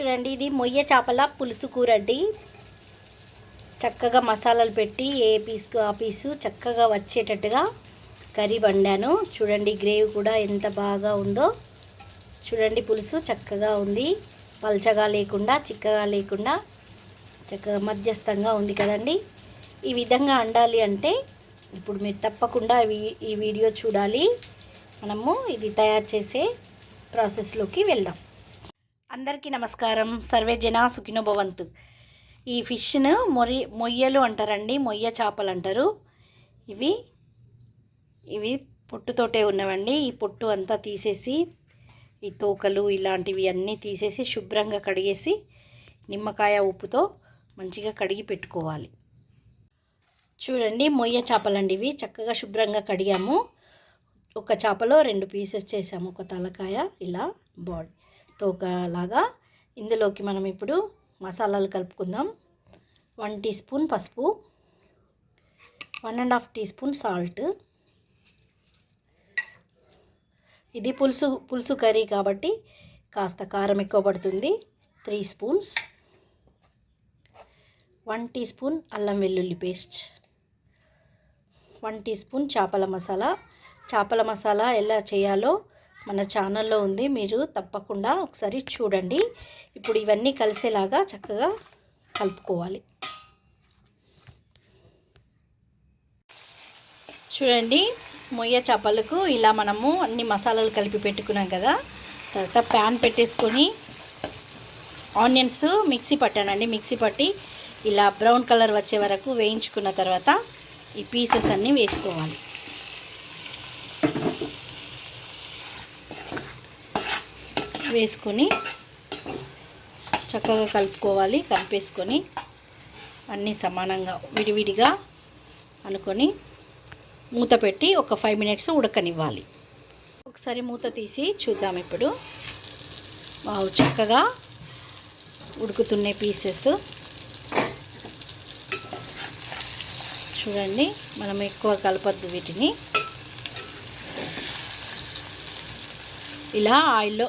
చూడండి ఇది మొయ్య చేపల పులుసు కూర అండి. చక్కగా మసాలాలు పెట్టి ఏ పీస్కు ఆ పీసు చక్కగా వచ్చేటట్టుగా కర్రీ వండాను. చూడండి గ్రేవీ కూడా ఎంత బాగా ఉందో. చూడండి పులుసు చక్కగా ఉంది. పల్చగా లేకుండా చిక్కగా లేకుండా చక్కగా మధ్యస్థంగా ఉంది కదండి. ఈ విధంగా వండాలి అంటే ఇప్పుడు మీరు తప్పకుండా ఈ- ఈ వీడియో చూడాలి. మనము ఇది తయారు చేసే ప్రాసెస్లోకి వెళ్దాం. అందరికీ నమస్కారం. సర్వే జన సుఖినోభవంతు ఈ ఫిష్ను మొరి మొయ్యలు అంటారండి మొయ్య చేపలు అంటారు. ఇవి ఇవి పొట్టుతోటే ఉన్నవండి. ఈ పొట్టు అంతా తీసేసి ఈ తోకలు ఇలాంటివి అన్నీ తీసేసి శుభ్రంగా కడిగేసి నిమ్మకాయ ఉప్పుతో మంచిగా కడిగి పెట్టుకోవాలి. చూడండి మొయ్య చేపలండి ఇవి. చక్కగా శుభ్రంగా కడిగాము. ఒక చేపలో రెండు పీసెస్ చేసాము. ఒక తలకాయ ఇలా బాడీ తోకలాగా ఇందులోకి మనం ఇప్పుడు మసాలాలు కలుపుకుందాం. వన్ టీ స్పూన్ పసుపు one and half teaspoon salt. ఇది పులుసు పులుసు కర్రీ కాబట్టి కాస్త కారం ఎక్కువ పడుతుంది. Three spoons. One teaspoon అల్లం వెల్లుల్లి పేస్ట్. వన్ టీ స్పూన్ చేపల మసాలా. చేపల మసాలా ఎలా చేయాలో మన ఛానల్లో ఉంది. మీరు తప్పకుండా ఒకసారి చూడండి. ఇప్పుడు ఇవన్నీ కలిసేలాగా చక్కగా కలుపుకోవాలి. చూడండి మొయ్య చేపలకు ఇలా మనము అన్ని మసాలాలు కలిపి పెట్టుకున్నాం కదా. తర్వాత ప్యాన్ పెట్టేసుకొని ఆనియన్స్ మిక్సీ పట్టానండి. మిక్సీ పట్టి ఇలా బ్రౌన్ కలర్ వచ్చే వరకు వేయించుకున్న తర్వాత ఈ పీసెస్ అన్నీ వేసుకోవాలి. వేసుకొని చక్కగా కలుపుకోవాలి కలిపేసుకొని అన్నీ సమానంగా విడివిడిగా అనుకొని మూత పెట్టి ఒక ఫైవ్ మినిట్స్ ఉడకనివ్వాలి. ఒకసారి మూత తీసి చూద్దాం ఇప్పుడు. వావ్ చక్కగా ఉడుకుతున్నాయి పీసెస్ చూడండి మనం ఎక్కువ కలపద్దు వీటిని. ఇలా ఆయిల్లో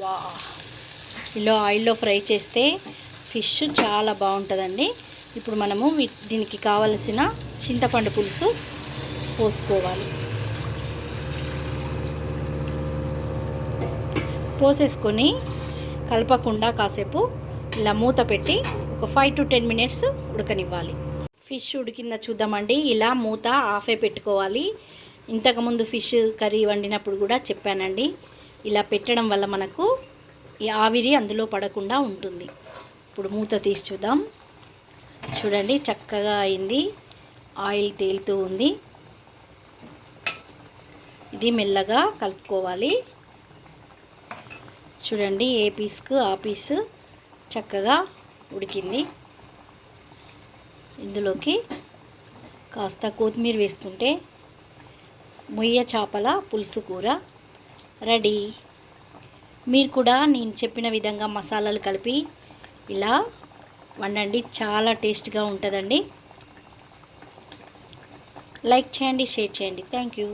వా ఇలా ఆయిల్లో ఫ్రై చేస్తే ఫిష్ చాలా బాగుంటుందండి. ఇప్పుడు మనము దీనికి కావలసిన చింతపండు పులుసు పోసుకోవాలి. పోసేసుకొని కలపకుండా కాసేపు ఇలా మూత పెట్టి ఒక ఫైవ్ టు టెన్ మినిట్స్ ఉడకనివ్వాలి. ఫిష్ ఉడికిందా చూద్దామండి. ఇలా మూత ఆఫే పెట్టుకోవాలి. ఇంతకుముందు ఫిష్ కర్రీ వండినప్పుడు కూడా చెప్పానండి. ఇలా పెట్టడం వల్ల మనకు ఈ ఆవిరి అందులో పడకుండా ఉంటుంది. ఇప్పుడు మూత తీసి చూద్దాం. చూడండి చక్కగా అయింది. ఆయిల్ తేలుతూ ఉంది. ఇది మెల్లగా కలుపుకోవాలి. చూడండి ఏ పీస్కు ఆ పీస్ చక్కగా ఉడికింది. ఇందులోకి కాస్త కొత్తిమీర వేసుకుంటే మొయ్య చేపల పులుసు కూర రెడీ. మీరు కూడా నేను చెప్పిన విధంగా మసాలాలు కలిపి ఇలా వండండి. చాలా టేస్ట్గా ఉంటుందండి. లైక్ చేయండి షేర్ చేయండి. Thank you.